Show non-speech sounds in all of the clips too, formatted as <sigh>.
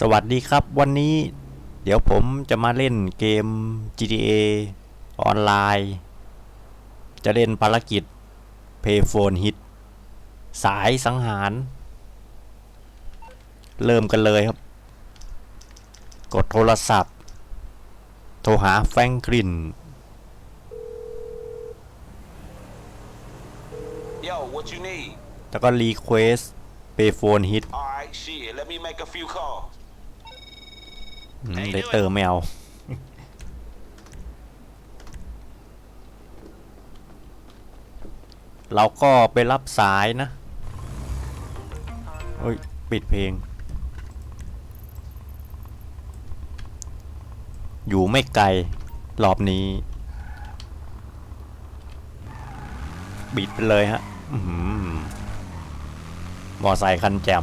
สวัสดีครับวันนี้เดี๋ยวผมจะมาเล่นเกม GTA ออนไลน์ จะเล่นภารกิจ Payphone Hit สายสังหาร เริ่มกันเลยครับ กดโทรศัพท์ โทรหาแฟรงคลิน Yo, what you need? แล้วก็รีเควส Payphone Hit Alright, shit, let me make a few calls. เลเตอร์ไม่เอาเราก็ไปรับสายนะเอ้ย ปิดเพลง อยู่ไม่ไกลรอบนี้ บิดไปเลยฮะมอไซค์คันแจม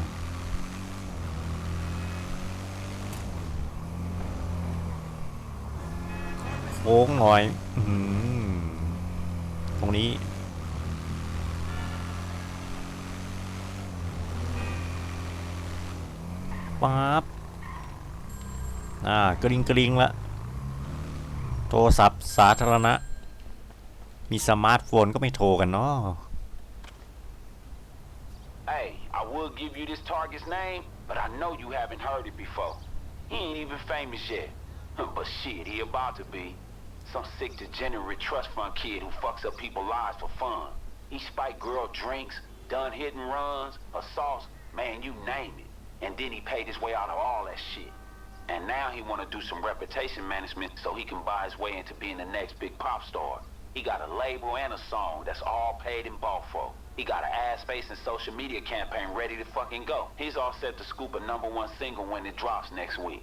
โค้งหน่อยอตรงนี้ ปั๊บ อ่ากริงกริงละ โทรศัพท์สาธารณะ มีสมาร์ทโฟนก็ไม่โทรกันเนาะ Hey, I would give you this target's name, but I know you haven't heard it before. He ain't even famous yet. But shit, he about to be. Some sick degenerate trust fund kid who fucks up people's lives for fun. He spiked girl drinks, done hit and runs, assaults, man, you name it. And then he paid his way out of all that shit. And now he wanna do some reputation management so he can buy his way into being the next big pop star. He got a label and a song that's all paid and bought for. He got an ass face and social media campaign ready to fucking go. He's all set to scoop a number one single when it drops next week.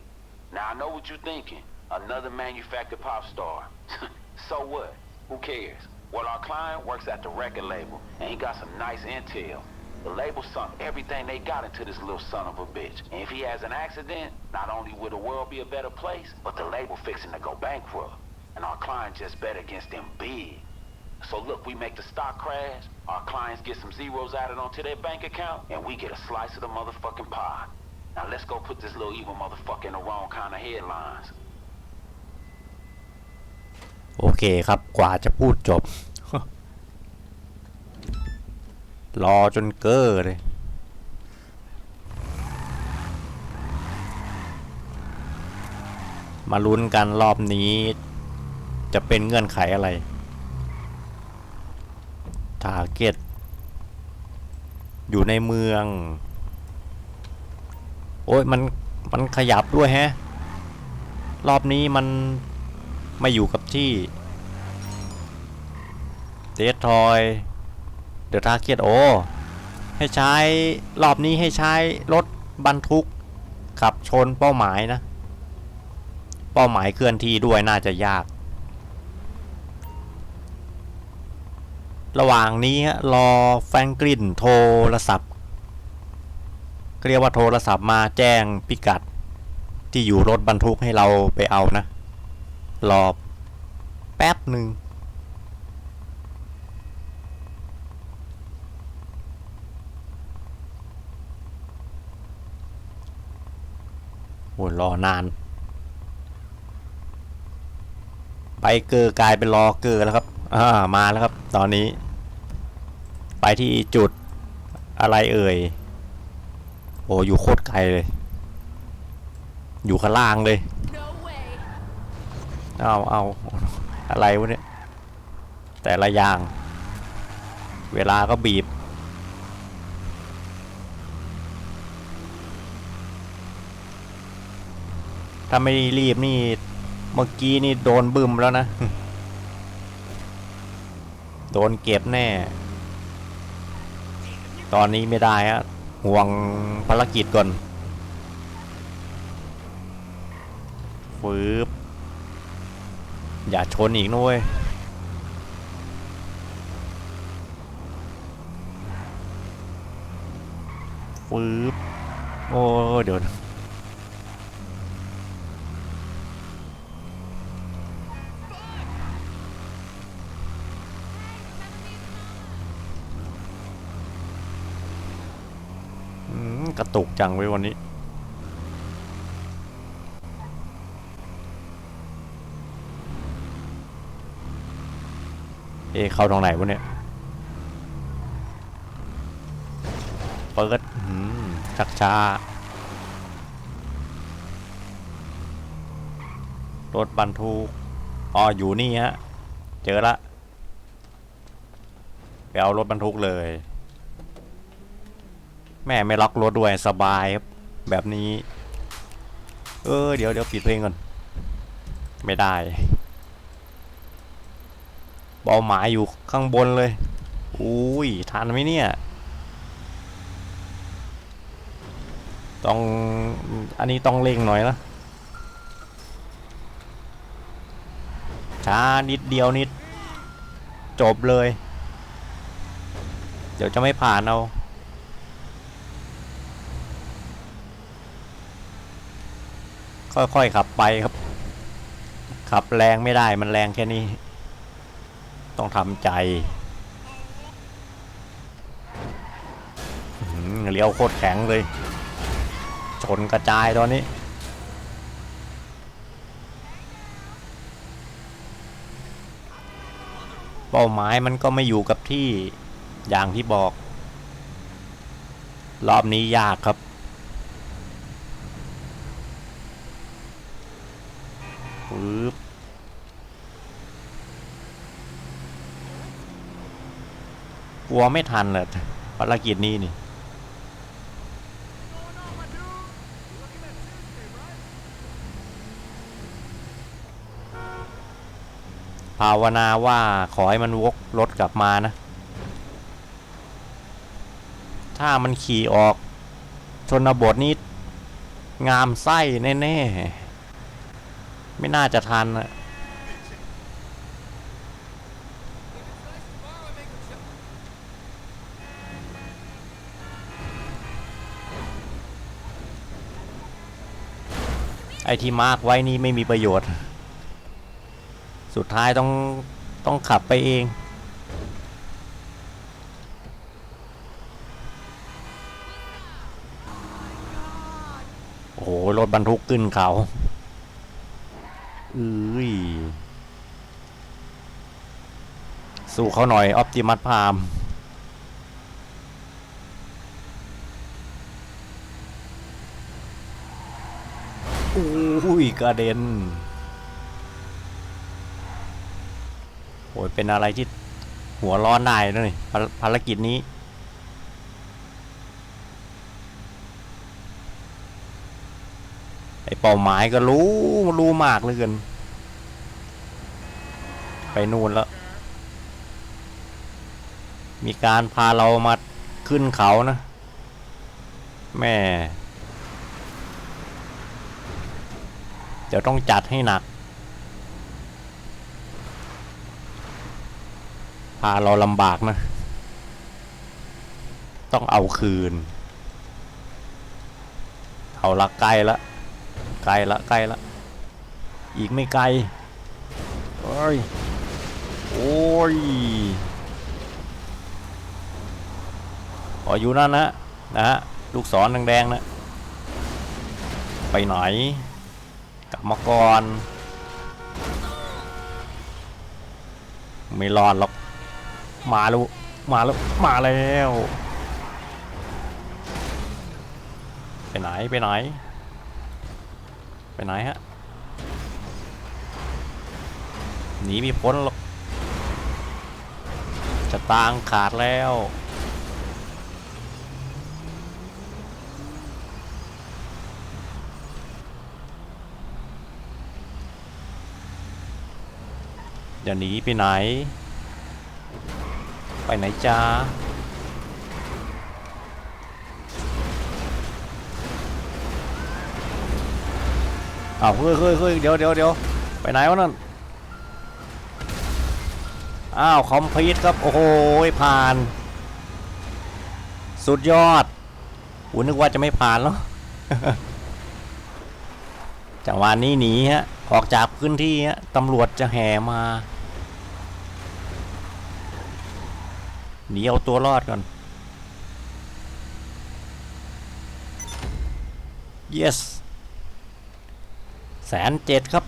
Now I know what you're thinking. Another manufactured pop star. <laughs> so what? Who cares? Well, our client works at the record label, and he got some nice intel. The label sunk everything they got into this little son of a bitch. And if he has an accident, not only will the world be a better place, but the label fixing to go bankrupt. And our client just bet against them big. So look, we make the stock crash, our clients get some zeros added onto their bank account, and we get a slice of the motherfucking pie. Now let's go put this little evil motherfucker in the wrong kind of headlines. เคครับ กว่าจะพูดจบ รอจนเก้อเลย มาลุ้นกันรอบนี้ จะเป็นเงื่อนไขอะไร ทาเก็ต อยู่ในเมือง โอ้ยมัน มันขยับด้วยแฮะ รอบนี้มันไม่อยู่กับที่ เดทอยเดอะทาร์เก็ตโอให้ใช้รอบนี้ให้ใช้รถบรรทุกขับชนเป้าหมายนะ เป้าหมายเคลื่อนที่ด้วยน่าจะยาก ระหว่างนี้รอแฟรงกลินโทรศัพท์เรียกว่าโทรศัพท์มาแจ้งพิกัด ที่อยู่รถบรรทุกให้เราไปเอานะ รอแป๊บหนึ่ง โอ้ยรอนาน ไปเกอร์กลายเป็นรอเกอร์แล้วครับ อ่า มาแล้วครับ ตอนนี้ ไปที่จุดอะไรเอ่ย โอ้อยู่โคตรไกลเลย อยู่ข้างล่างเลย No เอาเอาอะไรวะเนี่ย แต่ละอย่าง เวลาก็บีบ ถ้าไม่รีบนี่ เมื่อกี้นี่โดนบึ้มแล้วนะ โดนเก็บแน่ ตอนนี้ไม่ได้ฮะห่วงภารกิจก่อนฟืบอย่าชนอีกนุ้ยฟืบโอ้ เดี๋ยว กระตุกจังไว้วันนี้ เอ๊เข้าทางไหนวะเนี่ย เปิดชักช้ารถบรรทุกอ๋ออยู่นี่ฮะ เจอละ ไปเอารถบรรทุกเลย แม่ไม่ล็อกรถด้วยสบายครับแบบนี้ เออเดี๋ยวเดี๋ยวปิดเพลงก่อน ไม่ได้เป้าหมายอยู่ข้างบนเลย อุ้ยทันไหมเนี่ย ต้อง อันนี้ต้องเร่งหน่อยนะช้านิดเดียวนิด จบเลย เดี๋ยวจะไม่ผ่านเอา ค่อยๆขับไปครับ ขับแรงไม่ได้มันแรงแค่นี้ ต้องทำใจหือเลี้ยวโคตรแข็งเลย ชนกระจายตอนนี้ เป้าหมายมันก็ไม่อยู่กับที่อย่างที่บอก รอบนี้ยากครับ ปึ๊บกลัวไม่ทันเลยภารกิจนี้นี่ภาวนาว่าขอให้มันวกรถกลับมานะ ถ้ามันขี่ออกชนบทนี้งามไส้แน่ ๆ ไม่น่าจะทันอะไอที่มาร์กไว้นี่ไม่มีประโยชน์ สุดท้ายต้อง ต้องขับไปเองโอ้โหรถบรรทุกขึ้นเขา เอ้ยสู้เขาหน่อย ออ t ติมัสพามอุ้ยกระเด็นโอ้ยเป็นอะไรที่หัวร้อนได้นะนี่ภารกิจนี้ อเป้าหมายก็รู้รู้มากเหลยเกิน ไปนู่นแล้ว มีการพาเรามาขึ้นเขานะ แม่ เดี๋ยวต้องจัดให้หนัก พาเราลำบากนะ ต้องเอาคืน เอาละใกล้ละ ใกล้ละใกล้ละ อีกไม่ไกล โอ้ย โอ้ยออยู่นั่นนะนะฮะ ลูกศรแดงๆนะ ไปไหน กลับมาก่อน ไม่รอดหรอก มาแล้ว มาแล้ว มาแล้ว ไปไหน ไปไหน ไปไหนฮะ หนีม่พ้นหรอกจะตางขาดแล้ว อย่าหนีไปไหน ไปไหนจ้า อ้าวเฮ้ยเฮ้ยเฮ้ยเดี๋ยวเดี๋ยวเดี๋ยวไปไหนวะนั่น อ้าว คอมพลีทครับ โอ้โหผ่าน สุดยอดอูนึกว่าจะไม่ผ่านแล้วจังหวะนี้หนีฮะ ออกจากพื้นที่ฮะตำรวจจะแห่มาหนีเอาตัวรอดก่อน yes แสนเจ็ดครับ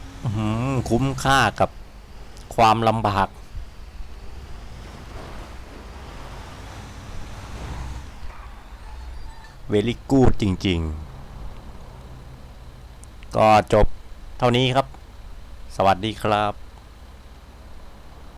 คุ้มค่ากับความลำบาก เวลิกูดจริง ๆ ก็จบเท่านี้ครับ สวัสดีครับ